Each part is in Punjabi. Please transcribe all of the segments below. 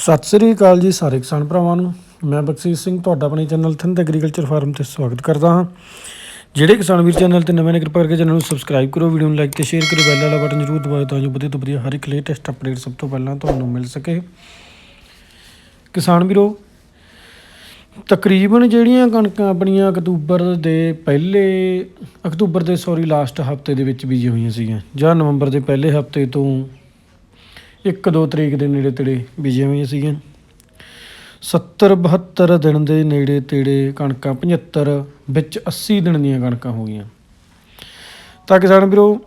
ਸਤਿ ਸ੍ਰੀ ਅਕਾਲ ਜੀ ਸਾਰੇ ਕਿਸਾਨ ਭਰਾਵਾਂ ਨੂੰ। ਮੈਂ ਬਖਸ਼ੀਸ਼ ਸਿੰਘ, ਤੁਹਾਡਾ ਆਪਣੇ ਚੈਨਲ ਥਿੰਦ ਐਗਰੀਕਲਚਰ ਫਾਰਮ ਤੇ ਸਵਾਗਤ ਕਰਦਾ ਹਾਂ। ਜਿਹੜੇ ਕਿਸਾਨ ਵੀਰ ਚੈਨਲ ਤੇ ਨਵੇਂ ਨੇ, ਕਿਰਪਾ ਕਰਕੇ ਚੈਨਲ ਨੂੰ ਸਬਸਕ੍ਰਾਈਬ ਕਰੋ ਵੀਡੀਓ ਨੂੰ ਲਾਈਕ ਤੇ ਸ਼ੇਅਰ ਕਰੋ ਬੈਲ ਵਾਲਾ ਬਟਨ ਜ਼ਰੂਰ ਦਬਾਓ ਤਾਂ ਜੋ ਵਧੀਆ ਤੋਂ ਵਧੀਆ ਹਰ ਇੱਕ ਲੇਟੈਸਟ ਅਪਡੇਟ ਸਭ ਤੋਂ ਪਹਿਲਾਂ ਤੁਹਾਨੂੰ ਮਿਲ ਸਕੇ। ਕਿਸਾਨ ਵੀਰੋ, ਤਕਰੀਬਨ ਜਿਹੜੀਆਂ ਕਣਕਾਂ ਆਪਣੀਆਂ ਅਕਤੂਬਰ ਦੇ ਪਹਿਲੇ, ਅਕਤੂਬਰ ਦੇ ਸੌਰੀ ਲਾਸਟ ਹਫ਼ਤੇ ਦੇ ਵਿੱਚ ਬੀਜੀ ਹੋਈਆਂ ਸੀਗੀਆਂ, ਜਾਂ ਨਵੰਬਰ ਦੇ ਪਹਿਲੇ ਹਫ਼ਤੇ ਤੋਂ 1-2 ਤਰੀਕ ਦੇ ਨੇੜੇ ਤੇੜੇ ਬੀਜੀਆਂ ਹੋਈਆਂ ਸੀਗੀਆਂ। 70 72 ਦਿਨ ਦੇ ਨੇੜੇ ਤੇੜੇ ਕਣਕਾਂ 75 ਵਿੱਚ 80 ਦਿਨ ਦੀਆਂ ਕਣਕਾਂ ਹੋ ਗਈਆਂ। ਤਾਂ ਕਿਸਾਨ ਵੀਰੋ,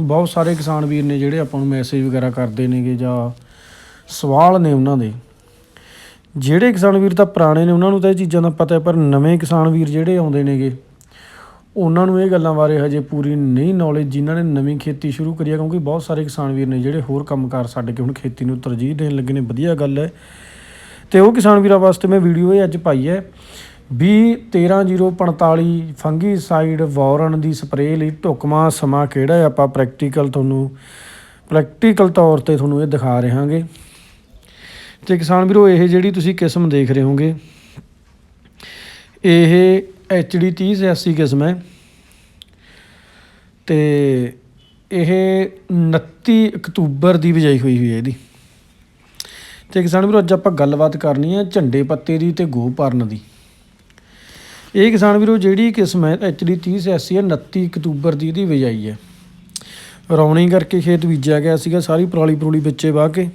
ਬਹੁਤ ਸਾਰੇ ਕਿਸਾਨ ਵੀਰ ਨੇ ਜਿਹੜੇ ਆਪਾਂ ਨੂੰ ਮੈਸੇਜ ਵਗੈਰਾ ਕਰਦੇ ਨੇਗੇ ਜਾਂ ਸਵਾਲ ਨੇ ਉਹਨਾਂ ਦੇ। ਜਿਹੜੇ ਕਿਸਾਨ ਵੀਰ ਤਾਂ ਪੁਰਾਣੇ ਨੇ, ਉਹਨਾਂ ਨੂੰ ਤਾਂ ਇਹ ਚੀਜ਼ਾਂ ਦਾ ਪਤਾ ਹੈ, ਪਰ ਨਵੇਂ ਕਿਸਾਨ ਵੀਰ ਜਿਹੜੇ ਆਉਂਦੇ ਨੇਗੇ ਉਹਨਾਂ ਨੂੰ ਇਹ ਗੱਲਾਂ ਬਾਰੇ ਹਜੇ ਪੂਰੀ ਨਹੀਂ ਨੌਲੇਜ ਜਿਨ੍ਹਾਂ ਨੇ ਨਵੀਂ ਖੇਤੀ ਸ਼ੁਰੂ ਕਰੀ ਹੈ ਕਿਉਂਕਿ ਬਹੁਤ ਸਾਰੇ ਕਿਸਾਨ ਵੀਰ ਨੇ ਜਿਹੜੇ ਹੋਰ ਕੰਮਕਾਰ ਛੱਡ ਕੇ ਹੁਣ ਖੇਤੀ ਨੂੰ ਤਰਜੀਹ ਦੇਣ ਲੱਗੇ ਨੇ, ਵਧੀਆ ਗੱਲ ਹੈ। ਤੇ ਉਹ ਕਿਸਾਨ ਵੀਰਾਂ ਵਾਸਤੇ ਮੈਂ ਵੀਡੀਓ ਇਹ ਅੱਜ ਪਾਈ ਹੈ ਵੀ 13045 ਫੰਗੀਸਾਈਡ ਵੌਰਨ ਦੀ ਸਪਰੇਅ ਲਈ ਢੁਕਮਾ ਸਮਾਂ ਕਿਹੜਾ ਹੈ? ਆਪਾਂ ਪ੍ਰੈਕਟੀਕਲ ਤੁਹਾਨੂੰ ਪ੍ਰੈਕਟੀਕਲ ਤੌਰ ਤੇ ਤੁਹਾਨੂੰ ਇਹ ਦਿਖਾ ਰਹੇ ਹਾਂਗੇ ਤੇ ਕਿਸਾਨ ਵੀਰੋ, ਇਹ ਜਿਹੜੀ ਤੁਸੀਂ ਕਿਸਮ ਦੇਖ ਰਹੇ ਹੋਗੇ, ਇਹ HD 3080 ਕਿਸਮ ਹੈ। ਤੇ ਇਹ 29 ਅਕਤੂਬਰ ਦੀ ਬਿਜਾਈ ਹੋਈ ਹੋਈ ਹੈ ਇਹਦੀ। ਤੇ ਕਿਸਾਨ ਵੀਰੋ, ਅੱਜ ਆਪਾਂ ਗੱਲਬਾਤ ਕਰਨੀ ਹੈ ਝੰਡੇ ਪੱਤੇ ਦੀ ਤੇ ਗੋ ਪਰਨ ਦੀ। ਇਹ ਕਿਸਾਨ ਵੀਰੋ, ਜਿਹੜੀ ਕਿਸਮ ਹੈ HD 3080 ਹੈ 29 ਅਕਤੂਬਰ ਦੀ ਇਹਦੀ ਬਿਜਾਈ ਹੈ। ਰੌਣੀ ਕਰਕੇ ਖੇਤ ਬੀਜਿਆ ਗਿਆ ਸੀਗਾ, ਸਾਰੀ ਪਰਾਲੀ ਪਰੂਲੀ ਵਿੱਚੇ ਵਾਹ ਕੇ।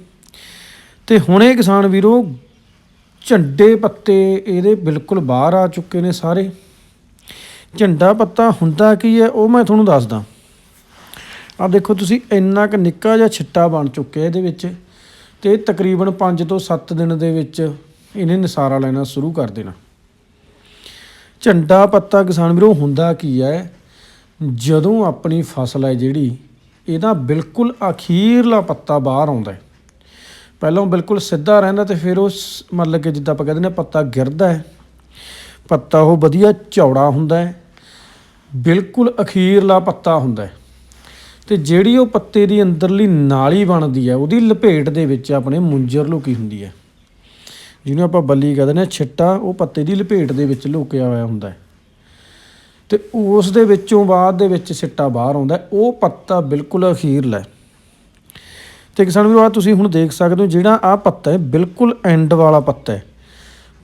ਤੇ ਹੁਣ ਇਹ ਕਿਸਾਨ ਵੀਰੋ ਝੰਡੇ ਪੱਤੇ ਇਹਦੇ ਬਿਲਕੁਲ ਬਾਹਰ ਆ ਚੁੱਕੇ ਨੇ ਸਾਰੇ। ਝੰਡਾ ਪੱਤਾ ਹੁੰਦਾ ਕੀ ਹੈ, ਉਹ ਮੈਂ ਤੁਹਾਨੂੰ ਦੱਸਦਾ। ਆ ਦੇਖੋ ਤੁਸੀਂ, ਇੰਨਾ ਕੁ ਨਿੱਕਾ ਜਿਹਾ ਛਿੱਟਾ ਬਣ ਚੁੱਕਿਆ ਇਹਦੇ ਵਿੱਚ ਤੇ ਤਕਰੀਬਨ 5 ਤੋਂ 7 ਦਿਨ ਦੇ ਵਿੱਚ ਇਹਨੇ ਨਸਾਰਾ ਲੈਣਾ ਸ਼ੁਰੂ ਕਰ ਦੇਣਾ। ਝੰਡਾ ਪੱਤਾ ਕਿਸਾਨ ਵੀਰੋ, ਹੁੰਦਾ ਕੀ ਹੈ, ਜਦੋਂ ਆਪਣੀ ਫਸਲ ਹੈ ਜਿਹੜੀ, ਇਹਦਾ ਬਿਲਕੁਲ ਅਖੀਰਲਾ ਪੱਤਾ ਬਾਹਰ ਆਉਂਦਾ ਹੈ। ਪਹਿਲਾਂ ਉਹ ਬਿਲਕੁਲ ਸਿੱਧਾ ਰਹਿੰਦਾ ਤੇ ਫਿਰ ਉਹ ਸ- ਮਤਲਬ ਕਿ ਜਿੱਦਾਂ ਆਪਾਂ ਕਹਿੰਦੇ ਨੇ ਪੱਤਾ ਗਿਰਦਾ ਹੈ। ਪੱਤਾ ਉਹ ਵਧੀਆ ਚੌੜਾ ਹੁੰਦਾ ਹੈ। ਬਿਲਕੁਲ ਅਖੀਰਲਾ ਪੱਤਾ ਹੁੰਦਾ ਹੈ। ਤੇ ਜਿਹੜੀ ਉਹ ਪੱਤੇ ਦੀ ਅੰਦਰਲੀ ਨਾਲੀ ਬਣਦੀ ਹੈ, ਉਹਦੀ ਲਪੇਟ ਦੇ ਵਿੱਚ ਆਪਣੇ ਮੁੰਜਰ ਲੁਕੀ ਹੁੰਦੀ ਹੈ। ਜਿਹਨੂੰ ਆਪਾਂ ਬੱਲੀ ਕਹਿੰਦੇ ਨੇ ਛਿੱਟਾ, ਉਹ ਪੱਤੇ ਦੀ ਲਪੇਟ ਦੇ ਵਿੱਚ ਲੁਕਿਆ ਹੋਇਆ ਹੁੰਦਾ ਹੈ। ਤੇ ਉਸ ਦੇ ਵਿੱਚੋਂ ਬਾਅਦ ਦੇ ਵਿੱਚ ਸਿੱਟਾ ਬਾਹਰ ਆਉਂਦਾ ਉਹ ਪੱਤਾ ਬਿਲਕੁਲ ਅਖੀਰਲਾ ਹੈ। ਤੇ ਕਿਸਾਨ ਵੀਰੋ ਆ ਤੁਸੀਂ ਹੁਣ ਦੇਖ ਸਕਦੇ ਹੋ ਜਿਹੜਾ ਆ ਪੱਤਾ ਹੈ, ਬਿਲਕੁਲ ਐਂਡ ਵਾਲਾ ਪੱਤਾ ਹੈ।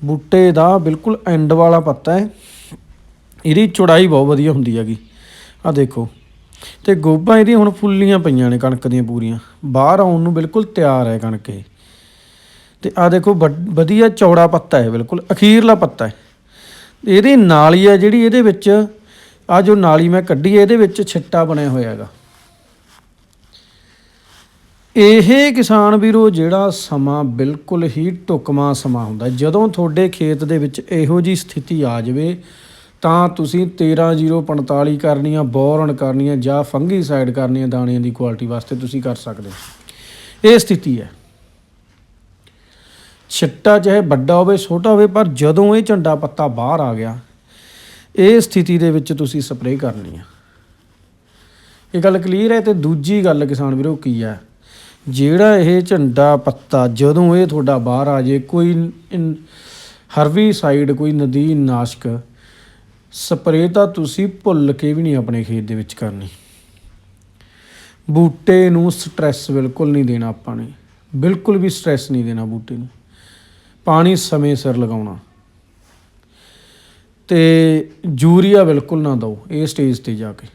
ਬੂਟੇ ਦਾ ਬਿਲਕੁਲ ਐਂਡ ਵਾਲਾ ਪੱਤਾ ਹੈ। ਇਹਦੀ ਚੌੜਾਈ ਬਹੁਤ ਵਧੀਆ ਹੁੰਦੀ ਹੈਗੀ। ਆ ਦੇਖੋ। ਤੇ ਗੋਭਾ ਇਹਦੀ ਹੁਣ ਫੁੱਲੀਆਂ ਪਈਆਂ ਨੇ ਕਣਕ ਦੀਆਂ ਪੂਰੀਆਂ। ਬਾਹਰ ਆਉਣ ਨੂੰ ਬਿਲਕੁਲ ਤਿਆਰ ਹੈ ਕਣਕ ਇਹ। ਤੇ ਆ ਦੇਖੋ ਵੱਡ- ਵਧੀਆ ਚੌੜਾ ਪੱਤਾ ਹੈ, ਬਿਲਕੁਲ ਅਖੀਰਲਾ ਪੱਤਾ ਹੈ। ਇਹਦੀ ਨਾਲੀ ਹੈ ਜਿਹੜੀ, ਇਹਦੇ ਵਿੱਚ ਆ ਜੋ ਨਾਲੀ ਮੈਂ ਕੱਢੀ ਹੈ, ਇਹਦੇ ਵਿੱਚ ਛਿੱਟਾ ਬਣਿਆ ਹੋਇਆ ਹੈਗਾ। ਇਹ ਕਿਸਾਨ ਵੀਰੋ, ਜਿਹੜਾ ਸਮਾਂ ਬਿਲਕੁਲ ਹੀ ਟੁਕਮਾ ਸਮਾਂ ਹੁੰਦਾ ਜਦੋਂ ਤੁਹਾਡੇ ਖੇਤ ਦੇ ਵਿੱਚ ਇਹੋ ਜੀ ਸਥਿਤੀ ਆ ਜਾਵੇ, ਤਾਂ ਤੁਸੀਂ 13045 ਕਰਨੀਆਂ, ਬੋਰਨ ਕਰਨੀਆਂ ਜਾਂ ਫੰਗੀਸਾਈਡ ਕਰਨੀਆਂ ਦਾਣਿਆਂ ਦੀ ਕੁਆਲਿਟੀ ਵਾਸਤੇ ਤੁਸੀਂ ਕਰ ਸਕਦੇ ਹੋ। ਇਹ ਸਥਿਤੀ ਹੈ। ਛਿੱਟਾ ਚਾਹੇ ਵੱਡਾ ਹੋਵੇ, ਛੋਟਾ ਹੋਵੇ, ਪਰ ਜਦੋਂ ਇਹ ਝੰਡਾ ਪੱਤਾ ਬਾਹਰ ਆ ਗਿਆ, ਇਹ ਸਥਿਤੀ ਦੇ ਵਿੱਚ ਤੁਸੀਂ ਸਪਰੇਅ ਕਰਨੀ ਆ ਇਹ ਗੱਲ ਕਲੀਅਰ ਹੈ ਤੇ ਦੂਜੀ ਗੱਲ ਕਿਸਾਨ ਵੀਰੋ, ਕੀ ਹੈ? ਜਿਹੜਾ ਇਹ ਝੰਡਾ ਪੱਤਾ, ਜਦੋਂ ਇਹ ਤੁਹਾਡਾ ਬਾਹਰ ਆ ਜੇ, ਕੋਈ ਇਨ- ਹਰਵੀ ਸਾਈਡ ਕੋਈ ਨਦੀ ਨਾਸ਼ਕ, ਸਪਰੇਅ ਤਾਂ ਤੁਸੀਂ ਭੁੱਲ ਕੇ ਵੀ ਨਹੀਂ ਆਪਣੇ ਖੇਤ ਦੇ ਵਿੱਚ ਕਰਨੀ। ਬੂਟੇ ਨੂੰ ਸਟ੍ਰੈਸ ਬਿਲਕੁਲ ਨਹੀਂ ਦੇਣਾ ਆਪਾਂ ਨੇ। ਬਿਲਕੁਲ ਵੀ ਸਟ੍ਰੈਸ ਨਹੀਂ ਦੇਣਾ ਬੂਟੇ ਨੂੰ। ਪਾਣੀ ਸਮੇਂ ਸਿਰ ਲਗਾਉਣਾ। ਤੇ ਯੂਰੀਆ ਬਿਲਕੁਲ ਨਾ ਦਿਓ, ਇਹ ਸਟੇਜ ਤੇ ਜਾ ਕੇ।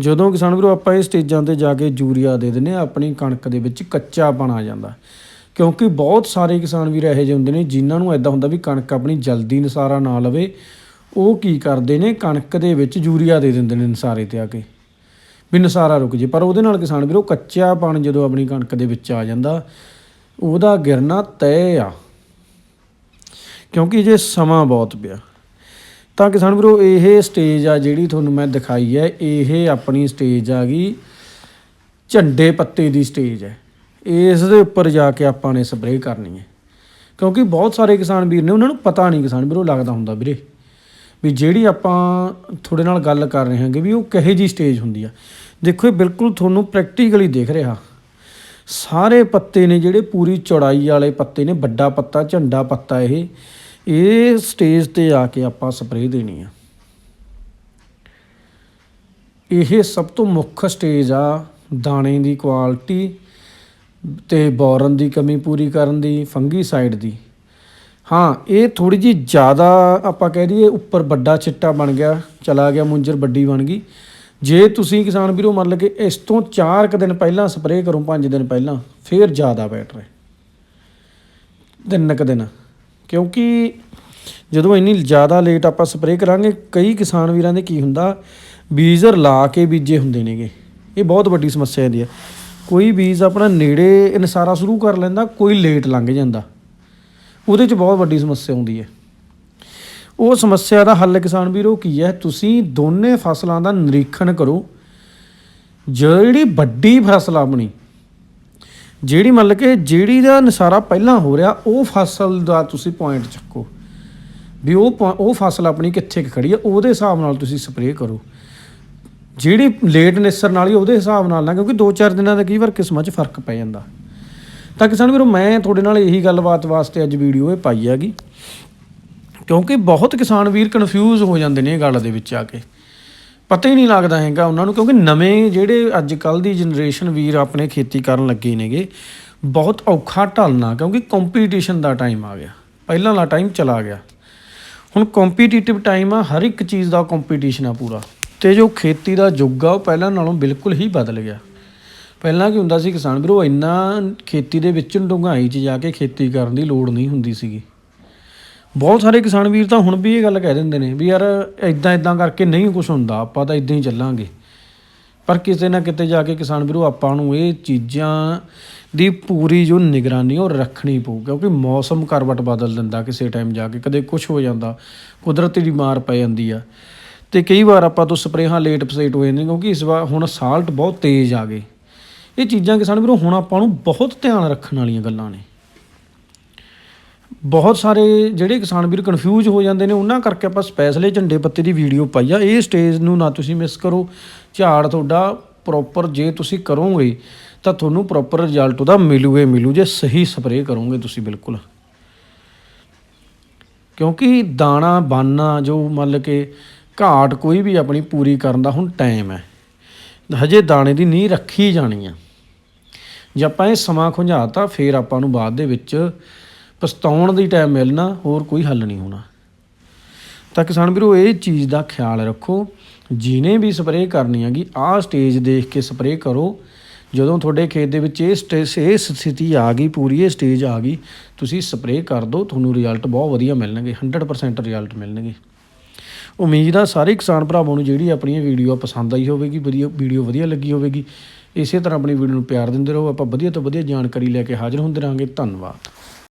ਜਦੋਂ ਕਿਸਾਨ ਵੀਰੋ ਆਪਾਂ ਇਹ ਸਟੇਜਾਂ ਤੇ ਜਾ ਕੇ ਯੂਰੀਆ ਦੇ ਦਿੰਦੇ ਹਾਂ, ਆਪਣੀ ਕਣਕ ਦੇ ਵਿੱਚ ਕੱਚਾ ਆ ਜਾਂਦਾ। ਕਿਉਂਕਿ ਬਹੁਤ ਸਾਰੇ ਕਿਸਾਨ ਵੀਰ ਇਹੋ ਜਿਹੇ ਹੁੰਦੇ ਨੇ ਜਿਨ੍ਹਾਂ ਨੂੰ ਐਦਾਂ ਹੁੰਦਾ ਵੀ ਕਣਕ ਆਪਣੀ ਜਲਦੀ ਨਸਾਰਾ ਨਾ ਲਵੇ। ਉਹ ਕੀ ਕਰਦੇ ਨੇ, ਕਣਕ ਦੇ ਵਿੱਚ ਯੂਰੀਆ ਦੇ ਦਿੰਦੇ ਨੇ ਨਸਾਰੇ ਤੇ ਆ ਕੇ। ਵੀ ਨਸਾਰਾ ਰੁਕ ਜੇ, ਪਰ ਉਹਦੇ ਨਾਲ ਕਿਸਾਨ ਵੀਰੋ ਕੱਚਾ ਪਣ ਜਦੋਂ ਆਪਣੀ ਕਣਕ ਦੇ ਵਿੱਚ ਆ ਜਾਂਦਾ, ਉਹਦਾ ਗਿਰਨਾ ਤੈਅ ਆ। ਕਿਉਂਕਿ ਜੇ ਸਮਾਂ ਬਹੁਤ ਪਿਆ। ਤਾਂ ਕਿਸਾਨ ਵੀਰੋ, ਇਹ ਸਟੇਜ ਆ ਜਿਹੜੀ ਤੁਹਾਨੂੰ ਮੈਂ ਦਿਖਾਈ ਹੈ, ਇਹ ਆਪਣੀ ਸਟੇਜ ਆ ਗਈ, ਝੰਡੇ ਪੱਤੇ ਦੀ ਸਟੇਜ ਹੈ। ਇਸ ਦੇ ਉੱਪਰ ਜਾ ਕੇ ਆਪਾਂ ਨੇ ਸਪਰੇਅ ਕਰਨੀ ਹੈ। ਕਿਉਂਕਿ ਬਹੁਤ ਸਾਰੇ ਕਿਸਾਨ ਵੀਰ ਨੇ, ਉਹਨਾਂ ਨੂੰ ਪਤਾ ਨਹੀਂ ਕਿਸਾਨ ਵੀਰੋ, ਲੱਗਦਾ ਹੁੰਦਾ ਵੀਰੇ, ਵੀ ਜਿਹੜੀ ਆਪਾਂ ਤੁਹਾਡੇ ਨਾਲ ਗੱਲ ਕਰ ਰਹੇ ਹਾਂਗੇ ਵੀ ਉਹ ਕਹੇ ਜੀ ਸਟੇਜ ਹੁੰਦੀ ਆ। ਦੇਖੋ, ਇਹ ਬਿਲਕੁਲ ਤੁਹਾਨੂੰ ਪ੍ਰੈਕਟੀਕਲੀ ਦਿਖ ਰਿਹਾ। ਸਾਰੇ ਪੱਤੇ ਨੇ ਜਿਹੜੇ ਪੂਰੀ ਚੌੜਾਈ ਵਾਲੇ ਪੱਤੇ ਨੇ, ਵੱਡਾ ਪੱਤਾ, ਝੰਡਾ ਪੱਤਾ ਇਹ। ਇਹ ਸਟੇਜ ਤੇ ਆ ਕੇ ਆਪਾਂ ਸਪਰੇਅ ਦੇਣੀ ਆ। ਇਹ ਸਭ ਤੋਂ ਮੁੱਖ ਸਟੇਜ ਆ ਦਾਣੇ ਦੀ ਕੁਆਲਿਟੀ ਤੇ ਬੋਰਨ ਦੀ ਕਮੀ ਪੂਰੀ ਕਰਨ ਦੀ ਫੰਗੀ ਸਾਈਡ ਦੀ। ਹਾਂ, ਇਹ ਥੋੜੀ ਜੀ ਜ਼ਿਆਦਾ ਆਪਾਂ ਕਹਿ ਦਈਏ ਉੱਪਰ ਵੱਡਾ ਚਿੱਟਾ ਬਣ ਗਿਆ, ਚਲਾ ਗਿਆ, ਮੁੰਜਰ ਵੱਡੀ ਬਣ ਗਈ। ਜੇ ਤੁਸੀਂ ਕਿਸਾਨ ਵੀਰੋ ਮੰਨ ਲਗੇ ਇਸ ਤੋਂ 4 ਕੁ ਦਿਨ ਪਹਿਲਾਂ ਸਪਰੇਅ ਕਰੋ 5 ਦਿਨ ਪਹਿਲਾਂ, ਫੇਰ ਜ਼ਿਆਦਾ ਬੈਟਰ ਹੈ। ਤਿੰਨ ਕੁ ਦਿਨ। ਕਿਉਂਕਿ ਜਦੋਂ ਇੰਨੀ ਜ਼ਿਆਦਾ ਲੇਟ ਆਪਾਂ ਸਪਰੇਅ ਕਰਾਂਗੇ, ਕਈ ਕਿਸਾਨ ਵੀਰਾਂ ਦੇ ਕੀ ਹੁੰਦਾ, ਬੀਜਰ ਲਾ ਕੇ ਬੀਜੇ ਹੁੰਦੇ ਨੇਗੇ। ਇਹ ਬਹੁਤ ਵੱਡੀ ਸਮੱਸਿਆ ਇਹਦੀ ਹੈ। ਕੋਈ ਬੀਜ ਆਪਣਾ ਨੇੜੇ ਇਨਸਾਰਾ ਸ਼ੁਰੂ ਕਰ ਲੈਂਦਾ, ਕੋਈ ਲੇਟ ਲੰਘ ਜਾਂਦਾ। ਉਹਦੇ 'ਚ ਬਹੁਤ ਵੱਡੀ ਸਮੱਸਿਆ ਆਉਂਦੀ ਹੈ। ਉਹ ਸਮੱਸਿਆ ਦਾ ਹੱਲ ਕਿਸਾਨ ਵੀਰੋ ਕੀ ਹੈ? ਤੁਸੀਂ ਦੋਨੇ ਫਸਲਾਂ ਦਾ ਨਿਰੀਖਣ ਕਰੋ। ਜਿਹੜੀ ਵੱਡੀ ਫਸਲ ਆਪਣੀ ਜਿਹੜੀ ਮਤਲਬ ਕਿ ਜਿਹੜੀ ਦਾ ਨਸਾਰਾ ਪਹਿਲਾਂ ਹੋ ਰਿਹਾ, ਉਹ ਫਸਲ ਦਾ ਤੁਸੀਂ ਪੁਆਇੰਟ ਚੱਕੋ। ਵੀ ਉਹ ਪੁਆ- ਉਹ ਫਸਲ ਆਪਣੀ ਕਿੱਥੇ ਕੁ ਖੜੀ ਆ ਉਹਦੇ ਹਿਸਾਬ ਨਾਲ ਤੁਸੀਂ ਸਪਰੇਅ ਕਰੋ। ਜਿਹੜੀ ਲੇਟ ਨਿਸਰ ਨਾਲ ਹੀ ਉਹਦੇ ਹਿਸਾਬ ਨਾਲ ਨਾ, ਕਿਉਂਕਿ 2-4 ਦਿਨਾਂ ਦਾ ਕਈ ਵਾਰ ਕਿਸਮਾਂ 'ਚ ਫ਼ਰਕ ਪੈ ਜਾਂਦਾ। ਤਾਂ ਕਿਸਾਨ ਵੀਰੋ, ਮੈਂ ਤੁਹਾਡੇ ਨਾਲ ਇਹੀ ਗੱਲਬਾਤ ਵਾਸਤੇ ਅੱਜ ਵੀਡੀਓ ਇਹ ਪਾਈ ਹੈਗੀ। ਕਿਉਂਕਿ ਬਹੁਤ ਕਿਸਾਨ ਵੀਰ ਕਨਫਿਊਜ਼ ਹੋ ਜਾਂਦੇ ਨੇ ਇਹ ਗੱਲ ਦੇ ਵਿੱਚ ਆ ਕੇ। ਪਤਾ ਹੀ ਨਹੀਂ ਲੱਗਦਾ ਹੈਗਾ ਉਹਨਾਂ ਨੂੰ, ਕਿਉਂਕਿ ਨਵੇਂ ਜਿਹੜੇ ਅੱਜ ਕੱਲ ਦੀ ਜਨਰੇਸ਼ਨ ਵੀਰ ਆਪਣੇ ਖੇਤੀ ਕਰਨ ਲੱਗੇ ਨੇਗੇ, ਬਹੁਤ ਔਖਾ ਢਲਣਾ, ਕਿਉਂਕਿ ਕੰਪੀਟੀਸ਼ਨ ਦਾ ਟਾਈਮ ਆ ਗਿਆ। ਪਹਿਲਾਂ ਵਾਲਾ ਟਾਈਮ ਚਲਾ ਗਿਆ। ਹੁਣ ਕੰਪੀਟੀਟਿਵ ਟਾਈਮ ਆ, ਹਰ ਇੱਕ ਚੀਜ਼ ਦਾ ਕੰਪੀਟੀਸ਼ਨ ਆ ਪੂਰਾ। ਤੇ ਜੋ ਖੇਤੀ ਦਾ ਯੁੱਗ ਆ, ਉਹ ਪਹਿਲਾਂ ਨਾਲੋਂ ਬਿਲਕੁਲ ਹੀ ਬਦਲ ਗਿਆ। ਪਹਿਲਾਂ ਕੀ ਹੁੰਦਾ ਸੀ ਕਿਸਾਨ ਵੀਰੋ, ਇੰਨਾ ਖੇਤੀ ਦੇ ਵਿੱਚ ਡੂੰਘਾਈ 'ਚ ਜਾ ਕੇ ਖੇਤੀ ਕਰਨ ਦੀ ਲੋੜ ਨਹੀਂ ਹੁੰਦੀ ਸੀਗੀ। ਬਹੁਤ ਸਾਰੇ ਕਿਸਾਨ ਵੀਰ ਤਾਂ ਹੁਣ ਵੀ ਇਹ ਗੱਲ ਕਹਿ ਦਿੰਦੇ ਨੇ ਵੀ ਯਾਰ ਇਦਾਂ ਇਦਾਂ ਕਰਕੇ ਨਹੀਂ ਕੁਝ ਹੁੰਦਾ, ਆਪਾਂ ਤਾਂ ਇਦਾਂ ਹੀ ਚੱਲਾਂਗੇ। ਪਰ ਕਿਸੇ ਨਾ ਕਿਤੇ ਜਾ ਕੇ ਕਿਸਾਨ ਵੀਰੋ, ਆਪਾਂ ਨੂੰ ਇਹ ਚੀਜ਼ਾਂ ਦੀ ਪੂਰੀ ਜੋ ਨਿਗਰਾਨੀ ਉਹ ਰੱਖਣੀ ਪਊ, ਕਿਉਂਕਿ ਮੌਸਮ ਕਰਵਟ ਬਦਲ ਦਿੰਦਾ ਕਿਸੇ ਟਾਈਮ ਜਾ ਕੇ, ਕਦੇ ਕੁਝ ਹੋ ਜਾਂਦਾ, ਕੁਦਰਤੀ ਦੀ ਮਾਰ ਪੈ ਜਾਂਦੀ ਆ। ਤੇ ਕਈ ਵਾਰ ਆਪਾਂ ਤੋਂ ਸਪਰੇਹਾਂ ਲੇਟ ਪਸੇਟ ਹੋ ਜਾਂਦੇ ਕਿਉਂਕਿ ਇਸ ਵਾਰ ਹੁਣ ਸਾਲਟ ਬਹੁਤ ਤੇਜ਼ ਆ ਗਏ। ਇਹ ਚੀਜ਼ਾਂ ਕਿਸਾਨ ਵੀਰੋ, ਹੁਣ ਆਪਾਂ ਨੂੰ ਬਹੁਤ ਧਿਆਨ ਰੱਖਣ ਵਾਲੀਆਂ ਗੱਲਾਂ ਨੇ। ਬਹੁਤ ਸਾਰੇ ਜਿਹੜੇ ਕਿਸਾਨ ਵੀਰ ਕਨਫਿਊਜ਼ ਹੋ ਜਾਂਦੇ ਨੇ, ਉਹਨਾਂ ਕਰਕੇ ਆਪਾਂ ਸਪੈਸ਼ਲੀ ਝੰਡੇ ਪੱਤੇ ਦੀ ਵੀਡੀਓ ਪਾਈ ਆ। ਇਹ ਸਟੇਜ ਨੂੰ ਨਾ ਤੁਸੀਂ ਮਿਸ ਕਰੋ। ਝਾੜ ਤੁਹਾਡਾ ਪ੍ਰੋਪਰ ਜੇ ਤੁਸੀਂ ਕਰੋਗੇ, ਤਾਂ ਤੁਹਾਨੂੰ ਪ੍ਰੋਪਰ ਰਿਜ਼ਲਟ ਉਹਦਾ ਮਿਲੂਗੇ ਮਿਲੂ। ਜੇ ਸਹੀ ਸਪਰੇਅ ਕਰੋਗੇ ਤੁਸੀਂ ਬਿਲਕੁਲ। ਕਿਉਂਕਿ ਦਾਣਾ, ਬਾਨਾ, ਜੋ ਮੰਨ ਕੇ ਘਾਟ ਕੋਈ ਵੀ ਆਪਣੀ ਪੂਰੀ ਕਰਨ ਦਾ ਹੁਣ ਟਾਈਮ ਹੈ। ਹਜੇ ਦਾਣੇ ਦੀ ਨੀਂਹ ਰੱਖੀ ਜਾਣੀ ਆ। ਜੇ ਆਪਾਂ ਇਹ ਸਮਾਂ ਖੁੰਝਾਤਾ, ਫੇਰ ਆਪਾਂ ਨੂੰ ਬਾਅਦ ਦੇ ਵਿੱਚ ਪਛਤਾਉਣ ਦੀ ਟਾਈਮ ਮਿਲਣਾ ਹੋਰ ਕੋਈ ਹੱਲ ਨਹੀਂ ਹੋਣਾ। ਤਾਂ ਕਿਸਾਨ ਵੀਰੋ, ਇਹ ਚੀਜ਼ ਦਾ ਖਿਆਲ ਰੱਖੋ। ਜਿਹਨੇ ਵੀ ਸਪਰੇਅ ਕਰਨੀ ਹੈਗੀ, ਆਹ ਸਟੇਜ ਦੇਖ ਕੇ ਸਪਰੇਅ ਕਰੋ। ਜਦੋਂ ਤੁਹਾਡੇ ਖੇਤ ਦੇ ਵਿੱਚ ਇਹ ਸਟੇਜ ਇਹ ਸਥਿਤੀ ਆ ਗਈ, ਪੂਰੀ ਇਹ ਸਟੇਜ ਆ ਗਈ, ਤੁਸੀਂ ਸਪਰੇਅ ਕਰ ਦਿਓ, ਤੁਹਾਨੂੰ ਰਿਜ਼ਲਟ ਬਹੁਤ ਵਧੀਆ ਮਿਲਣਗੇ 100% ਰਿਜ਼ਲਟ ਮਿਲਣਗੇ। ਉਮੀਦ ਆ ਸਾਰੇ ਕਿਸਾਨ ਭਰਾਵਾਂ ਨੂੰ ਜਿਹੜੀ ਆਪਣੀ ਇਹ ਵੀਡੀਓ ਪਸੰਦ ਆਈ ਹੋਵੇਗੀ, ਵਧੀਆ ਵੀਡੀਓ ਵਧੀਆ ਲੱਗੀ ਹੋਵੇਗੀ। ਇਸੇ ਤਰ੍ਹਾਂ ਆਪਣੀ ਵੀਡੀਓ ਨੂੰ ਪਿਆਰ ਦਿੰਦੇ ਰਹੋ, ਆਪਾਂ ਵਧੀਆ ਤੋਂ ਵਧੀਆ ਜਾਣਕਾਰੀ ਲੈ ਕੇ ਹਾਜ਼ਰ ਹੁੰਦੇ ਰਹਾਂਗੇ। ਧੰਨਵਾਦ।